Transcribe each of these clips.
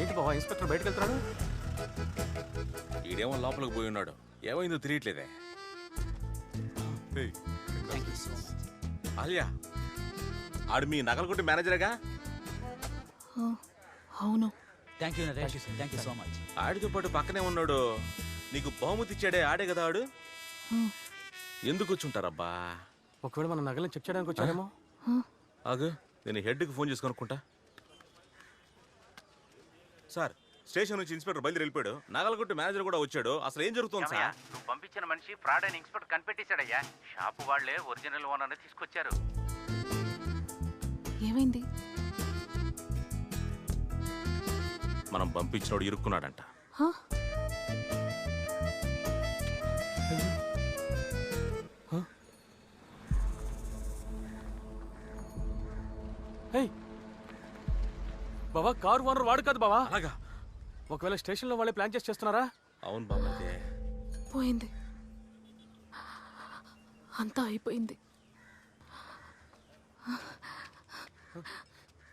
ఏంటి బావా ఇన్స్పెక్టర్ బయటకు వెళ్తున్నాడు ఈడేమో లోపలికి పోయి ఉన్నాడు. ఏమైందో తెలియట్లేదే. ఏయ్, ఆలియా ఆడు మీ నగల కొట్టి మేనేజరేగా అవును. Thank you Naresh thank you so much ఆడితో పాటు పక్కనే ఉన్నాడు. నీకు బహుమతి ఇచ్చాడే ఆడే కదా ఆడు? ఎందుకు వచ్చుంటారబ్బా? ఒకవేళ మన నగలను చెక్ చేయడానికి వచ్చాడేమో. ఆగు నేను హెడ్కి ఫోన్ చేసి కనుక్కుంటా. సార్ స్టేషన్ నుంచి ఇన్స్పెక్టర్ బయలుదేరి వెళ్ళిపోయాడు నగలగొట్టు మేనేజర్ కూడా వచ్చాడు. అసలు ఏం జరుగుతుంది ఏమయ్యా, సార్? నువ్వు పంపించిన మనిషి ఫ్రాడ్ అని ఇన్స్పెక్టర్ కనిపెట్టేశాడయ్యా. షాపు వాళ్ళే ఒరిజినల్ ఓనర్ తీసుకొచ్చారు. ఏమైంది? మనం పంపించినోడు ఇరుక్కున్నాడంట. హా? హే బావా కారు ఓనర్ వాడు కాదు బావా. అలాగా. ఒకవేళ స్టేషన్లో వాళ్ళే ప్లాన్ చేసి చేస్తున్నారా? అవును బాబు పోయింది. అంతా అయిపోయింది.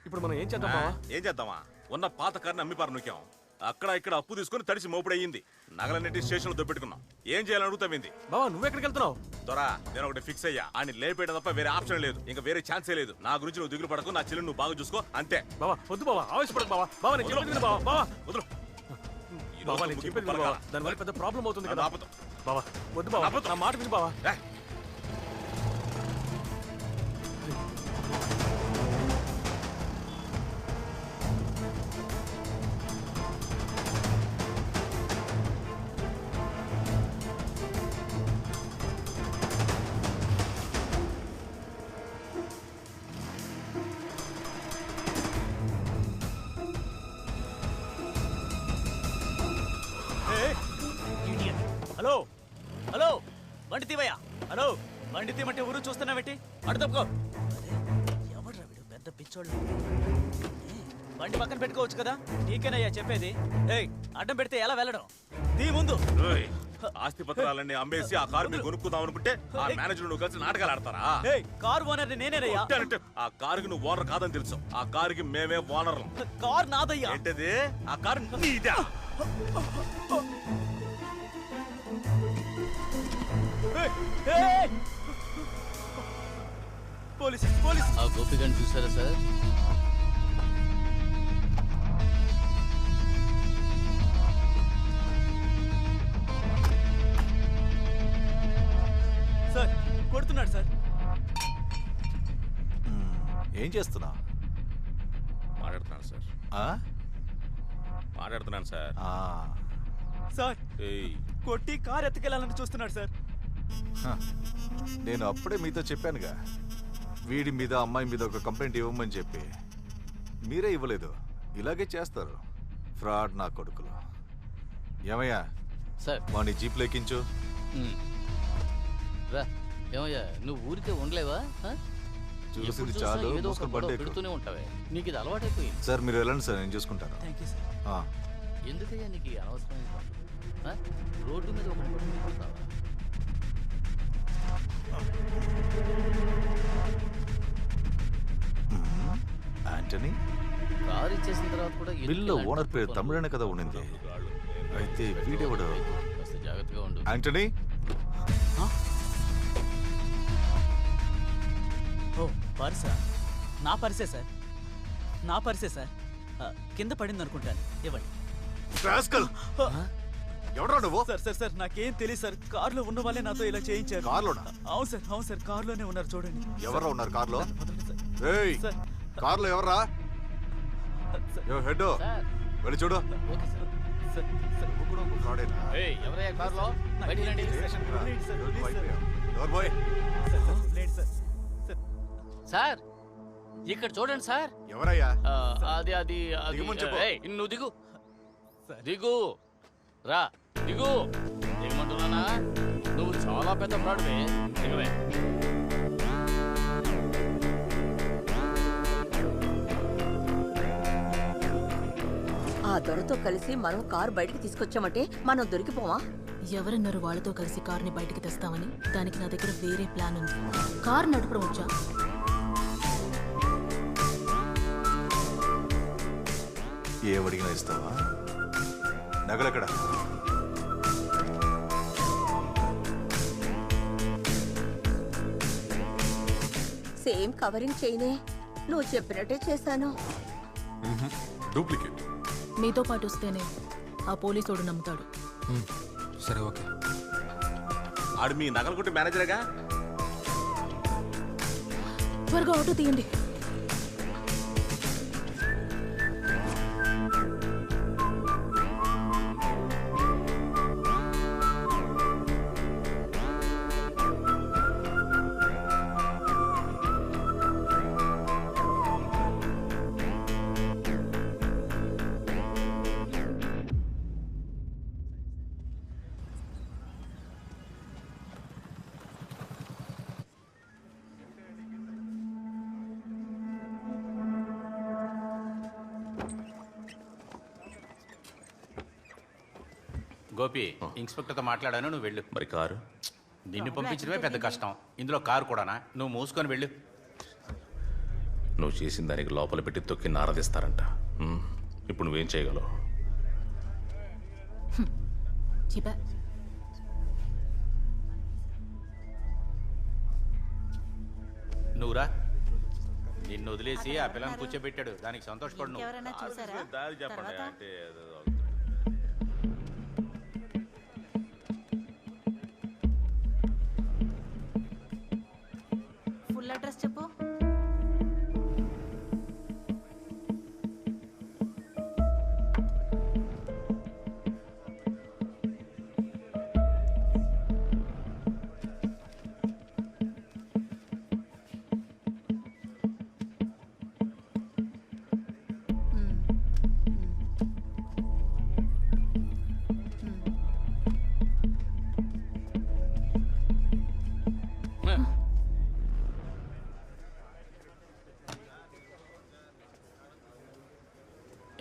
ఇప్పుడు మనం ఏం చేద్దాం బావా? ఏం చేద్దామా? ఉన్న పాత కారుని అమ్మి పారు నొక్కాం అక్కడ ఇక్కడ అప్పు తీసుకుని తడిసి మోపుడయ్యింది. నగలన్నిటి స్టేషన్లో దొబ్బెట్టుకున్నాం. ఏం చేయాలని అడుగుతావింది బావా నువ్వు ఎక్కడికి వెళ్తున్నావు? దొరా నేను ఒకటి ఫిక్స్ అయ్యా. ఆయన లేపేయడం తప్ప వేరే ఆప్షన్ లేదు. ఇంకా వేరే ఛాన్సే లేదు. నా గురించి నువ్వు దిగులు పడకు నా చెల్లి నువ్వు బాగా చూసుకో అంతే. బావా వద్దు బావా ఆవేశపడదు బావా. బావా నేను చెప్పేది బావా బావా. వదులు. బావా రోజు నేను చెప్పేది. బావా. దానివల్ల పెద్ద ప్రాబ్లం అవుతుంది కదా. బావా వద్దు బావా. నా మాట విను బావా. తీమంటే ఊరు చూస్తున్నావేంటి? అడు తప్పుకో ఎవడ్రా వీడు? పెద్ద పిచ్చోళ్ళు. బండి పక్కన పెట్టుకోవచ్చు కదా? నీకేనయ్యా చెప్పేది? ఏయ్ అడ్డం పెడితే ఎలా వెళ్ళడం? తీ ముందు. ఆస్తి పత్రాలన్నీ అమ్మేసి ఆ కారు మీరు కొనుక్కుందాం అనుకుంటే ఆ మేనేజర్ నువ్వు కలిసి నాటకాలు ఆడతారా? ఏయ్ కార్ ఓనర్ నేనేనయ్యా? కొట్టానంటే ఆ కారుకి నువ్వు ఓనర్ కాదని తెలుసు. ఆ కారుకి మేమే ఓనర్లం. కార్ నాదయ్యా. ఏంటది? ఆ కారు నీదా? ఏయ్, ఏయ్! Police police. ఆ గోపికని చూసారా సార్? సార్ కొడుతున్నాడు సార్. ఏం చేస్తున్నా? మాట్లాడుతున్నాను సార్. మాట్లాడుతున్నాను సార్. సార్ ఏయ్. కొట్టి కార్ ఎత్తుకెళ్ళాలని చూస్తున్నాడు సార్. నేను అప్పుడే మీతో చెప్పానుగా. వీడి మీద అమ్మాయి మీద ఒక కంప్లైంట్ ఇవ్వమని చెప్పి మీరే ఇవ్వలేదు. ఇలాగే చేస్తారు. ఫ్రాడ్ నా కొడుకులు. ఏమయ్యా? సార్. వాడిని జీప్. రా ఏమయ్యా నువ్వు ఊరికే ఉండలేవా? ఆ? ఎప్పుడు చూసింది చూసినా చాలు ఏదో ఒక మూసుకొని గొడవ బండి ఎక్కు. పెడుతూనే ఉంటావే. నీకు ఇది అలవాటైపోయింది. సార్ మీరు వెళ్ళండి సార్ నేను చూసుకుంటాను. ఆ, ఎందుకయ్యా నీకు ఈ అనవసరమైన పనులు? ఆ? రోడ్డు మీద ఒక పడుతావా? యాంటనీ కారు ఇచ్చేసిన తర్వాత కూడా బిల్లో ఓనర్ పేరు? తమిళనే కదా ఉండింది అయితే వీడెవడు? కాస్త జాగ్రత్తగా ఉండు. యాంటనీ ఓ పర్సా? నా పర్సే సార్. నా పర్సే సార్. ఆ, కింద పడింది అనుకుంటాను ఇవ్వండి. రాస్కల్! ఎవడ్రా నువ్వు? సార్ సార్ సార్ నాకేం తెలియదు సార్. కార్లో ఉన్న వాళ్ళే నాతో ఇలా చేయించారు. కార్లోనా? అవును సార్ అవును సార్. కార్లోనే ఉన్నారు చూడండి. ఎవరా ఉన్నారు కార్లో? వదలండి సార్. ఏయ్! సార్ కార్లో ఎవర్రా? హెడ్ వెళ్ళి చూడు. సార్. ఇక్కడ చూడండి సార్. ఎవరయ్యా? అది అది నువ్వు దిగు. దిగు. రా దిగు. దిగమంటున్నానా నువ్వు చాలా పెద్ద ఫ్రాడ్వే. దిగవే. ఆ దొరతో కలిసి మనం కారు బయటికి తీసుకొచ్చామంటే మనం దొరికిపోవా? ఎవరన్నారు వాళ్ళతో కలిసి కార్ని బయటికి తెస్తామని? దానికి నా దగ్గర వేరే ప్లాన్ ఉంది. కార్ నడపడం వచ్చా? ఏమడిగినా ఇస్తావా? నగలెక్కడ సేమ్ కవరింగ్ చేయనే నువ్వు చెప్పినట్టే చేశాను. డూప్లికేట్. మీతో పాటు వస్తేనే ఆ పోలీసోడు నమ్ముతాడు. సరే ఓకే. ఆడు మీ నగల కొట్టి మేనేజరేగా? త్వరగా ఆటో తీయండి. గోపి ఇన్స్పెక్టర్తో మాట్లాడాను నువ్వు వెళ్ళు. మరి కారు? నిన్ను పంపించడమే పెద్ద కష్టం. ఇందులో కారు కూడానా? నువ్వు మూసుకొని వెళ్ళు. నువ్వు చేసిన దానికి లోపల పెట్టి తొక్కి నారదీస్తారంట. ఇప్పుడు నువ్వేం చేయగలవు? నువ్వురా. నిన్ను వదిలేసి ఆ పిల్లని కూర్చోబెట్టాడు. దానికి సంతోషపడు నువ్వు. ఎవరైనా చూసారా? దారి చెప్పండి తర్వాత? అంటే ఏదో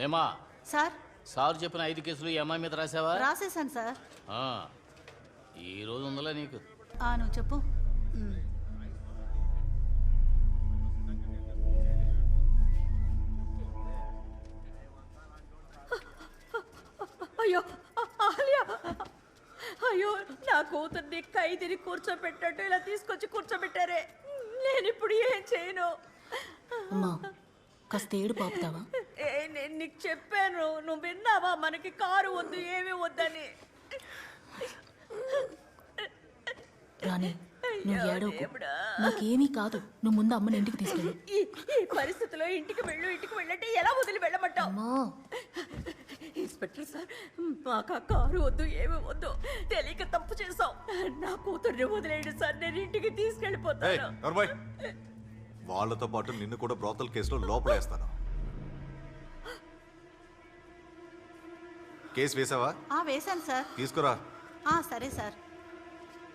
ఏమా? సార్. సార్ చెప్పిన ఐదు కేసులు ఈ అమ్మాయి మీద రాసావా? రాసేసాను సార్. ఆ. ఈ రోజు ఉందలే నీకు. ఆ, నువ్వు చెప్పు. మ్. అయ్యో ఆలియా. అయ్యో నా కూతుర్ని ఖైదీని కూర్చోబెట్టినట్టు ఇలా తీసుకొచ్చి కూర్చోబెట్టారే. నేను ఇప్పుడు ఏం చేయను? అమ్మా కాస్త ఏడు పాపుతావా? నేను నీకు చెప్పాను నువ్వు విన్నావా? మనకి కారు వద్దు ఏమీ వద్దని. రాణి నువ్వు ఏడవకు. నాకేమీ కాదు. నువ్వు ముందు అమ్మని ఇంటికి తీసుకెళ్ళు. ఈ పరిస్థితిలో ఇంటికి వెళ్ళు ఇంటికి వెళ్ళంటే ఎలా వదిలి వెళ్ళమంటావు? అమ్మా. ఇన్స్పెక్టర్ సార్ మాకు ఆ కారు వద్దు ఏమి వద్దు. తెలియక తప్పు చేసాం నా కూతుర్ని వదిలేయండి సార్ నేను ఇంటికి తీసుకెళ్ళిపోతాను. వాళ్ళతో పాటు నిన్ను కూడా బ్రోతల్ కేసులో లోపలేస్తాను కేసు వేసావా ఆ వేశాను సార్ తీసుకురా ఆ సరే సార్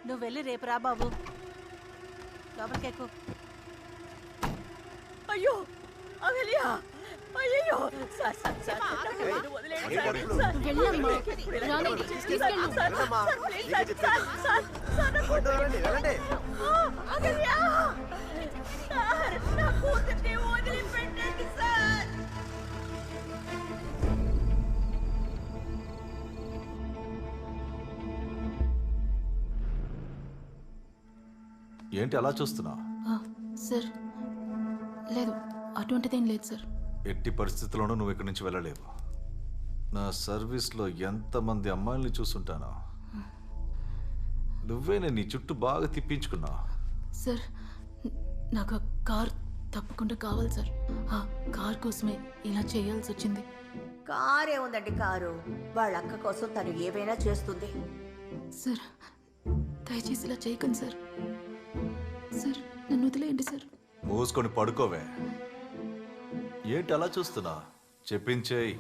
నువ్వు వెళ్ళి రేపు రా బాబు లోపలికి అయ్యో అగలియా అయ్యో సార్ సార్ సార్ వదిలేయండి సార్. సార్, వెళ్ళమ్మా. ఇప్పుడు ఇలా రాణి, కావాలి. తీసుకెళ్ళు. Sir, sir, please, sir, sir, sir, sir, ఆ, అగలియా ఏంటి అలా చూస్తున్నావు? ఆ, సార్. లేదు అటువంటిదేం లేదు సార్. ఎట్టి పరిస్థితుల్లోనూ నువ్వు ఇక్కడి నుంచి వెళ్ళలేవు. నా సర్వీస్లో ఎంతమంది అమ్మాయిల్ని చూసుంటానో. నువ్వేనే నీ చుట్టూ బాగా తిప్పించుకున్నావు. సార్ నాకు ఆ కార్ తప్పకుండా కావాలి సార్. ఆ కార్ కోసమే ఇలా చేయాల్సి వచ్చింది. కారే ఉందండి కారు? వాళ్ళ అక్క కోసం తను ఏవైనా చేస్తుంది. సార్ దయచేసి ఇలా చేయకండి సార్. సార్ నన్ను వదిలేయండి సార్. మూసుకొని పడుకోవే. ఏంటి అలా చూస్తున్నా? చెప్పించేయి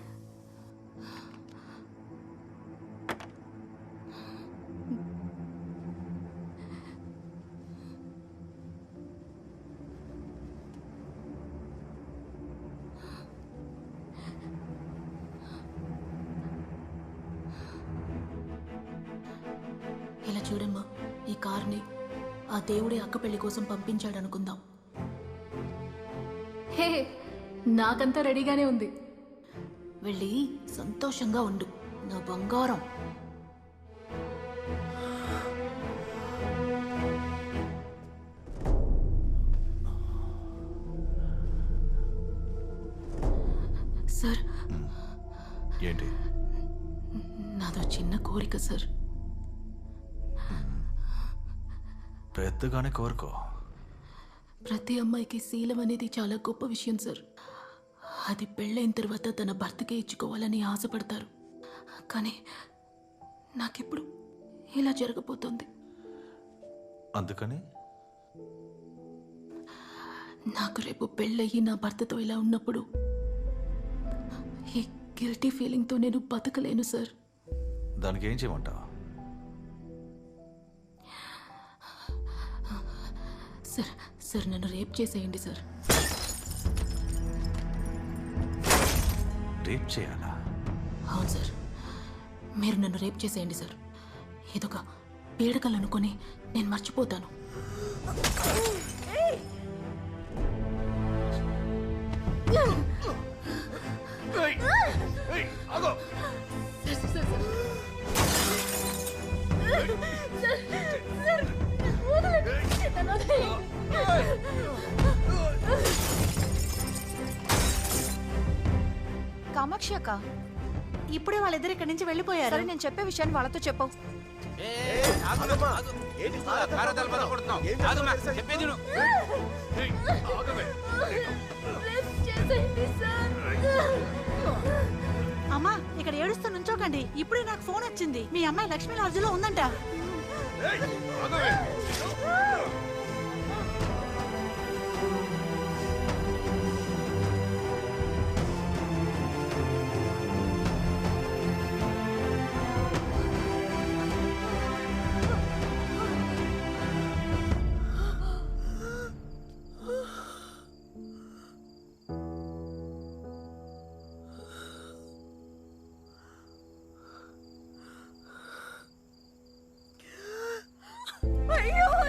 ఇలా చూడమ్మా ఈ కార్ని ఆ దేవుడే అక్క పెళ్ళి కోసం పంపించాడు అనుకుందాం హే నాకంతా రెడీగానే ఉంది. వెళ్ళి సంతోషంగా ఉండు. నా బంగారం. సార్. ఏంటి? నాదో చిన్న కోరిక సార్. పెద్దగానే కోరుకో. ప్రతి అమ్మాయికి శీలం అనేది చాలా గొప్ప విషయం సార్. అది పెళ్ళైన తర్వాత తన భర్తకే ఇచ్చుకోవాలని ఆశపడతారు. కానీ నాకిప్పుడు ఇలా జరగబోతోంది. అందుకని? నాకు రేపు పెళ్ళయ్యి నా భర్తతో ఇలా ఉన్నప్పుడు ఈ గిల్టీ ఫీలింగ్తో నేను బతకలేను సార్. దానికి ఏం చేయమంటావు? సార్ సార్ నన్ను రేప్ చేసేయండి సార్. రేప్ చేయాలా? అవును సార్. మీరు నన్ను రేప్ చేసేయండి సార్. ఇదొక పీడకలు అనుకొని నేను మర్చిపోతాను. అక్క. ఇప్పుడే వాళ్ళిద్దరు ఇక్కడి నుంచి వెళ్ళిపోయారు. సరే నేను చెప్పే విషయాన్ని వాళ్ళతో చెప్పు. అమ్మా. ఇక్కడ ఏడుస్తూ నుంచోకండి. ఇప్పుడే నాకు ఫోన్ వచ్చింది. మీ అమ్మాయి లక్ష్మీ లాడ్జ్లో ఉందంట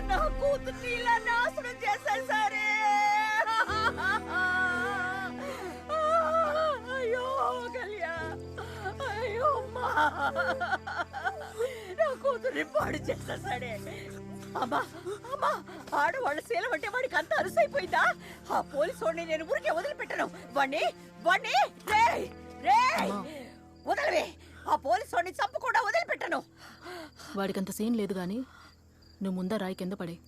నా కూతుర్ని ఇలా నాశనం చేశారు సరే. అయ్యో కళ్యాణ్ అయ్యో అమ్మా. నా కూతుర్ని పాడు చేసేసాడే అమ్మా అమ్మా ఆడవాళ్ళ శీలం అంటే వాడికి అంత అరుసైపోయిందా ఆ పోలీసు వాడిని నేను ఊరికే వదిలిపెట్టను. వాణ్ణి వాణ్ణి రేయ్ రేయ్. వదలవే. ఆ పోలీసు వాడిని చంపకుండా వదిలిపెట్టను. వాడికంత సీన్ లేదు కానీ నువ్వు ముందర రాయి కింద పడే.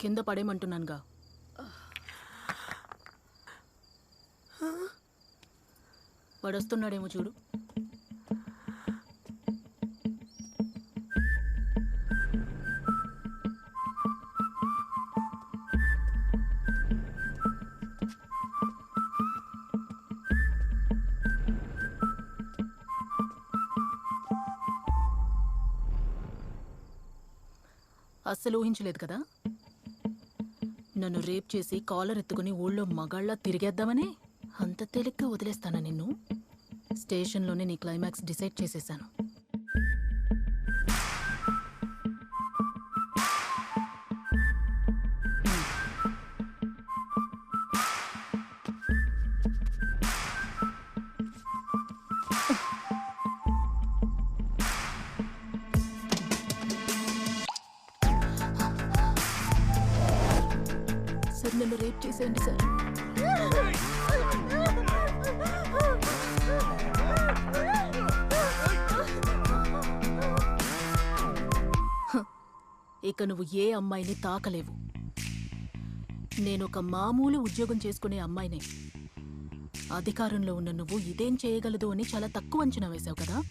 కింద పడేయమంటున్నానుగా. పడొస్తున్నాడేమో చూడు. అస్సలు ఊహించలేదు కదా? నన్ను రేప్ చేసి కాలర్ ఎత్తుకుని ఊళ్ళో మగాళ్ళ తిరిగేద్దామని అంత తేలిగ్గా వదిలేస్తానా నిన్ను? స్టేషన్లోనే నీ క్లైమాక్స్ డిసైడ్ చేసేసాను. నన్ను సార్ ఇక నువ్వు ఏ అమ్మాయిని తాకలేవు. నేను ఒక మామూలు ఉద్యోగం చేసుకునే అమ్మాయినే. అధికారంలో ఉన్న నువ్వు ఇదేం చేయగలదు అని చాలా తక్కువ అంచనా వేశావు కదా?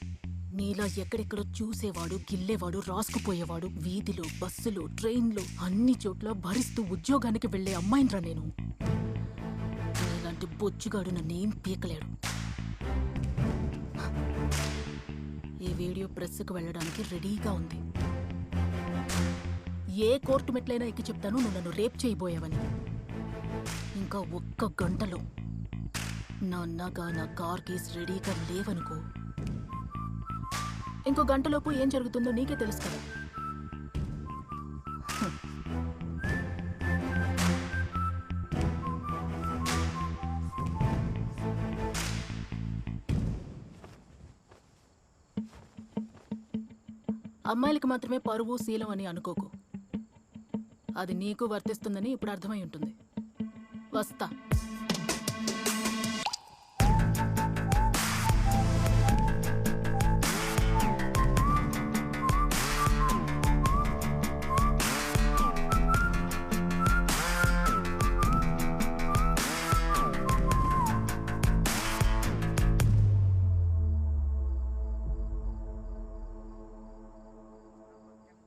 నీలా ఎక్కడెక్కడో చూసేవాడు గిల్లేవాడు రాసుకుపోయేవాడు. వీధిలో బస్సులో ట్రైన్లో అన్ని చోట్ల భరిస్తూ ఉద్యోగానికి వెళ్ళే అమ్మాయినరా నేను. నీలాంటి బొచ్చుగాడు నన్నేం పీకలేడు. ఈ వీడియో ప్రెస్కు వెళ్ళడానికి రెడీగా ఉంది. ఏ కోర్టు మెట్లైనా ఎక్కి చెప్తాను నువ్వు నన్ను రేప్ చేయబోయావని. ఇంకా ఒక్క గంటలో నా నగ నా కార్ కేస్ రెడీగా లేవనుకో ఇంకో గంటలోపు ఏం జరుగుతుందో నీకే తెలుసు కదా. అమ్మాయిలకు మాత్రమే పరువు శీలం అని అనుకోకు. అది నీకు వర్తిస్తుందని ఇప్పుడు అర్థమై ఉంటుంది. వస్తా.